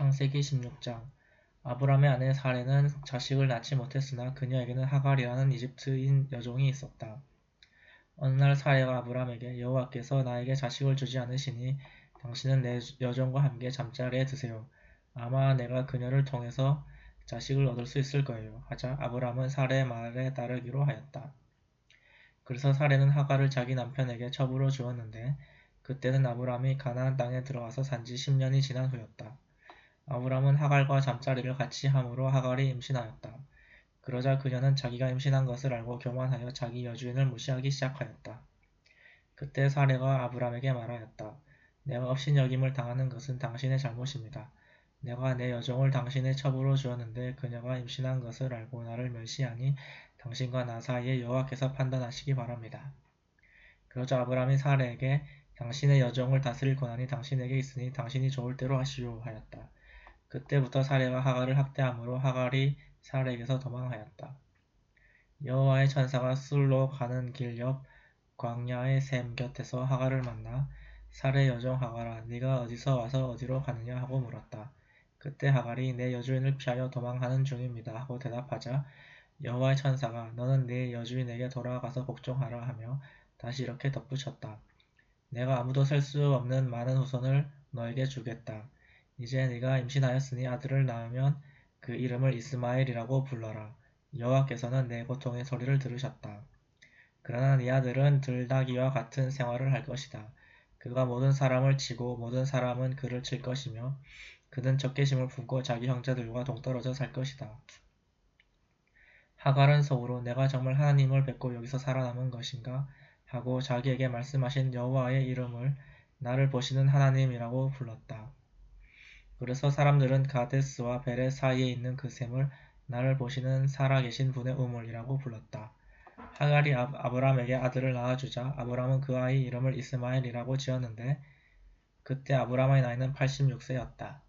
창세기 16장 아브람의 아내 사레는 자식을 낳지 못했으나 그녀에게는 하갈이라는 이집트인 여종이 있었다. 어느 날 사레가 아브람에게 여호와께서 나에게 자식을 주지 않으시니 당신은 내 여종과 함께 잠자리에 드세요. 아마 내가 그녀를 통해서 자식을 얻을 수 있을 거예요. 하자 아브람은 사레의 말에 따르기로 하였다. 그래서 사레는 하갈을 자기 남편에게 첩으로 주었는데 그때는 아브람이 가나안 땅에 들어가서 산지 10년이 지난 후였다. 아브람은 하갈과 잠자리를 같이 함으로 하갈이 임신하였다. 그러자 그녀는 자기가 임신한 것을 알고 교만하여 자기 여주인을 무시하기 시작하였다. 그때 사레가 아브람에게 말하였다. 내가 업신여김을 당하는 것은 당신의 잘못입니다. 내가 내 여종을 당신의 첩으로 주었는데 그녀가 임신한 것을 알고 나를 멸시하니 당신과 나 사이에 여호와께서 판단하시기 바랍니다. 그러자 아브람이 사레에게 당신의 여종을 다스릴 권한이 당신에게 있으니 당신이 좋을 대로 하시오 하였다. 그때부터 사레가 하갈을 학대함으로 하갈이 사레에게서 도망하였다. 여호와의 천사가 술로 가는 길 옆 광야의 샘 곁에서 하갈을 만나 사레 여종 하갈아 네가 어디서 와서 어디로 가느냐 하고 물었다. 그때 하갈이 내 여주인을 피하여 도망하는 중입니다 하고 대답하자 여호와의 천사가 너는 네 여주인에게 돌아가서 복종하라 하며 다시 이렇게 덧붙였다. 내가 아무도 셀 수 없는 많은 후손을 너에게 주겠다. 이제 네가 임신하였으니 아들을 낳으면 그 이름을 이스마엘이라고 불러라. 여호와께서는 내 고통의 소리를 들으셨다. 그러나 네 아들은 들나귀와 같은 생활을 할 것이다. 그가 모든 사람을 치고 모든 사람은 그를 칠 것이며 그는 적개심을 품고 자기 형제들과 동떨어져 살 것이다. 하갈은 속으로 내가 정말 하나님을 뵙고 여기서 살아남은 것인가 하고 자기에게 말씀하신 여호와의 이름을 나를 보시는 하나님이라고 불렀다. 그래서 사람들은 가데스와 베레 사이에 있는 그 샘을 나를 보시는 살아계신 분의 우물이라고 불렀다. 하갈이 아브람에게 아들을 낳아주자 아브람은 그 아이 이름을 이스마엘이라고 지었는데 그때 아브람의 나이는 86세였다.